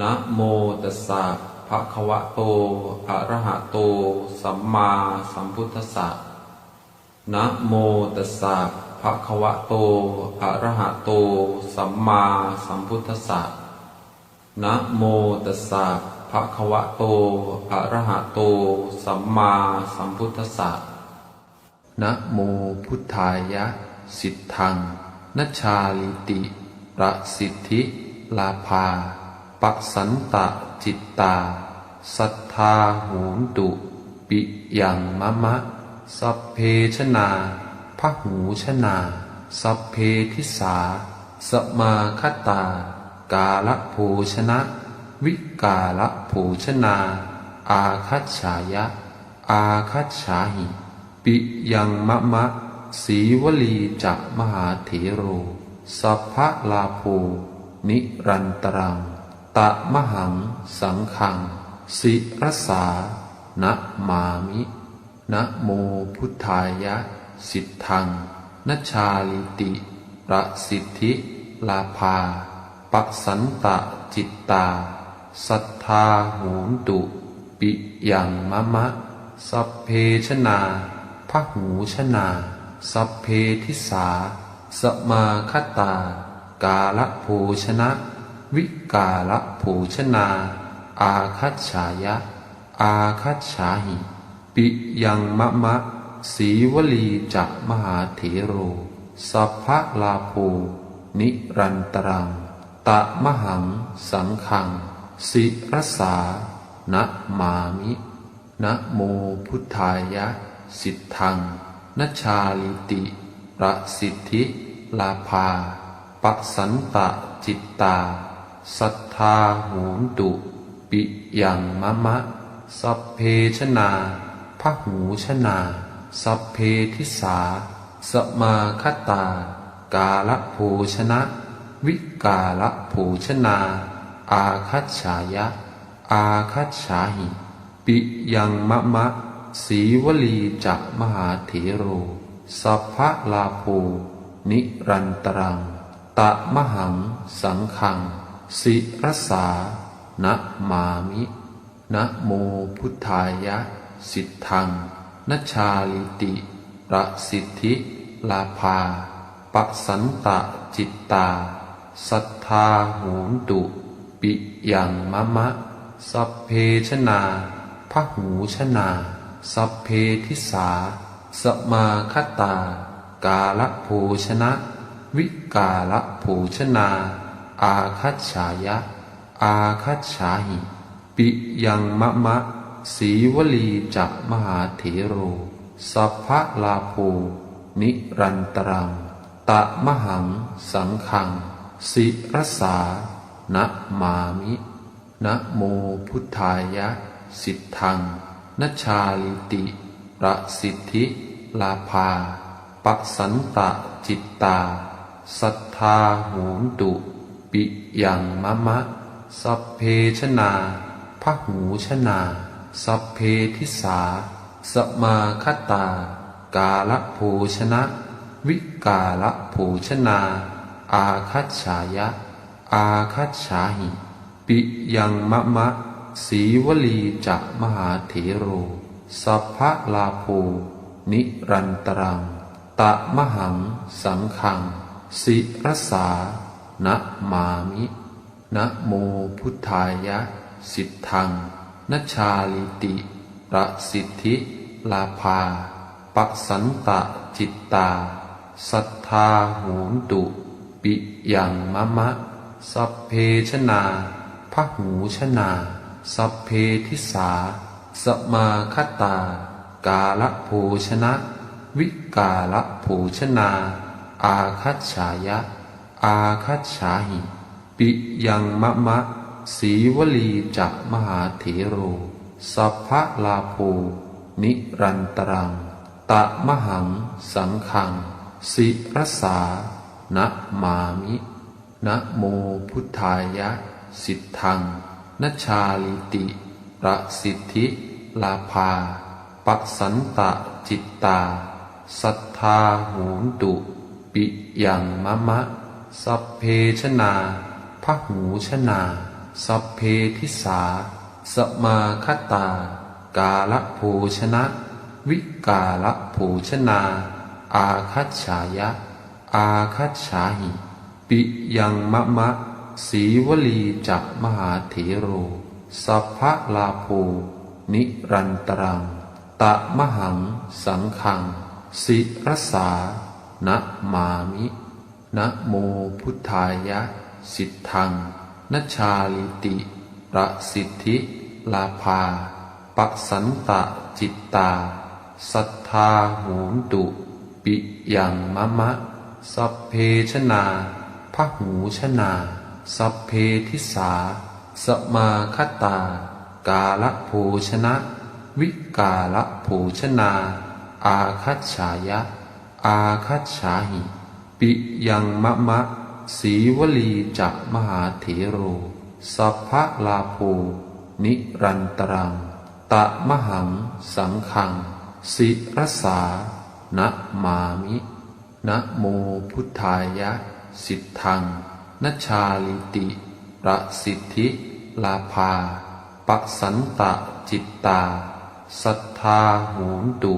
นะโมตัสสะภะคะวะโต อะระหะโต สัมมาสัมพุทธัสสะ นะโมตัสสะภะคะวะโต อะระหะโต สัมมาสัมพุทธัสสะ นะโมตัสสะภะคะวะโต อะระหะโต สัมมาสัมพุทธัสสะ นะโมพุทธายะ สิทธังนัชชาลิติ ประสิทธิลาภา ปัสสันตะจิตตา สัทธาหูนตุ ปิยังมะมะ สัพเพชนาพระหูชนา สัพเพทิสา สมาคตา กาลโภชนะ วิกาลโภชนา อาคัจฉายะ อาคัจฉาหิ ปิยังมะมะ สีวลีจะมหาเถโร สัพพะลาโภนิรันตรัง ตะมหังสังขัง สิรสานะมามินะโมพุทธายะ สิทธังนชาลิติระสิทธิลาภาปัสสันตะจิตตา สัทธาหูนตุ ปิยังมะมะ สัพเพชนาพหูชนา สัพเพทิสา สมาคตา กาลโภชนะ วิกาลโภชนา อาคัจฉายะ อาคัจฉาหิ ปิยังมะมะ สีวลีจะมหาเถโร สัพพะลาโภนิรันตรัง ตะมหัง สังขัง สิรสานะมามินะโมพุทธายะ สิทธังนชาลิติระสิทธิลาภาปสสันตะจิตตา สัทธาหูนตุ ปิยังมะมะ สัพเพชนาพระหูชนา สัพเพทิสา สมาคตา กาลโภชนะ วิกาลโภชนา อาคัจฉายะ อาคัจฉาหิ ปิยังมะมะ สีวลีจักมหาเถโร สัพพะลาโภนิรันตรัง ตะมหังสังขัง สิรสานะมามินะโมพุทธายะ สิทธังนชาลิติระสิทธิลาภาปัสสันตะจิตตา สัทธาหูนตุ ปิยังมะมะ สัพเพชนาพะหูชนา สัพเพทิสา สมาคตา กาลโภชนะ วิกาลโภชนา อาคัจฉายะ อาคัจฉาหิ ปิยังมะมะ สีวลีจักมหาเถโร สัพพะลาโภนิรันตรัง ตะมหัง สังขัง สิรสานะมามินะโมพุทธายะ สิทธังนชาลิติระสิทธิลาภาปัสสันตะจิตตา สัทธาหูนตุ ปิยังมะมะ สัพเพชนาพหูชนา สัพเพทิสา สมาคตา กาลโภชนะ วิกาลโภชนา อาคัจฉายะ อาคัจฉาหิ ปิยังมะมะ สีวลีจะมหาเถโร สัพพะลาโภนิรันตรัง ตะมหัง สังขัง สิรสา นะมามินะโมพุทธายะ สิทธังนัชาลิติระสิทธิลาภาปัสันตะจิตตา สัทธาหูนตุ ปิยังมะมะ สัพเพชนาพหูชนา สัพเพทิสา สมาคตา กาลโภชนะ วิกาลโภชนา อาคัจฉายะ อาคัจฉาหิ ปิยังมะมะ สีวลีจักมหาเถโร สัพพะลาโภนิรันตรัง ตะมหัง สังขัง สิรสานะมามินะโมพุทธายะ สิทธังนชาลิติระสิทธิลาภาปัสสันตะจิตตา สัทธาหูนตุ ปิยังมะมะ สัพเพชนาพหูชนา สัพเพทิสา สมาคตา กาลโภชนะ วิกาลโภชนา อาคัจฉายะ อาคัจฉาหิ ปิยังมะมะ สีวลีจักมหาเถโร สัพพะลาโภนิรันตรัง ตะมหังสังขัง สิรสานะมามิ นะโมพุทธายะ สิทธังนัชาลิติระสิทธิลาภาปสันตะจิตตา สัทธาหูนตุ ปิยังมะมะ สัพเพชนาพะหูชนา สัพเพทิสา สมาคตา กาลโภชนะ วิกาลโภชนา อาคัจฉายะ อาคัจฉาหิ ปิยังมะมะ สีวลีจักมหาเถโร สัพพะลาโภ นิรันตรัง ตะมหัง สังขัง สิรสานะมามินะโมพุทธายะ สิทธังนัชาลิติระสิทธิ ลาภาปสันตะจิตตา สัทธาหูนตุ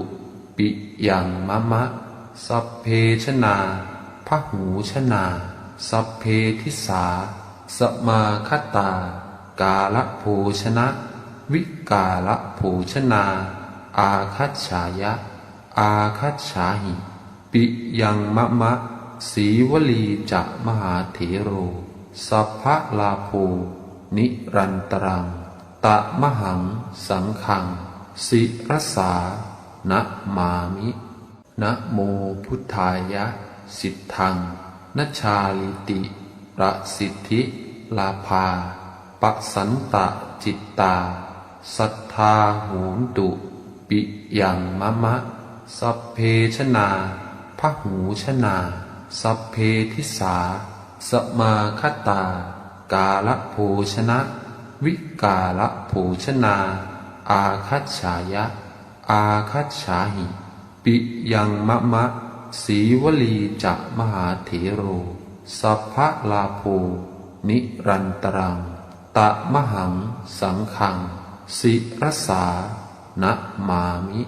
ปิยังมะมะ สัพเพชนา พหูชนา สัพเพทิสา สมาคตา กาลโภชนะ วิกาลโภชนา อาคัจฉายะ อาคัจฉาหิ ปิยังมะมะ สีวลีจักมหาเถโร สัพพะลาโภนิรันตรัง ตะมหัง สังขัง สิรสานะมามินะโมพุทธายะ สิทธังนัชาลิติระสิทธิลาภาปสันตะจิตตา สัทธาหูนตุ ปิยังมะมะ สัพเพชนาพหูชนา สัพเพทิสา สมาคตา กาลโภชนะ วิกาลโภชนา อาคัจฉายะ อาคัจฉาหิ ปิยังมะมะ สีวลีจักมหาเถโร สัพพะลาโภนิรันตรัง ตะมหังสังขัง สิรสานะมามิ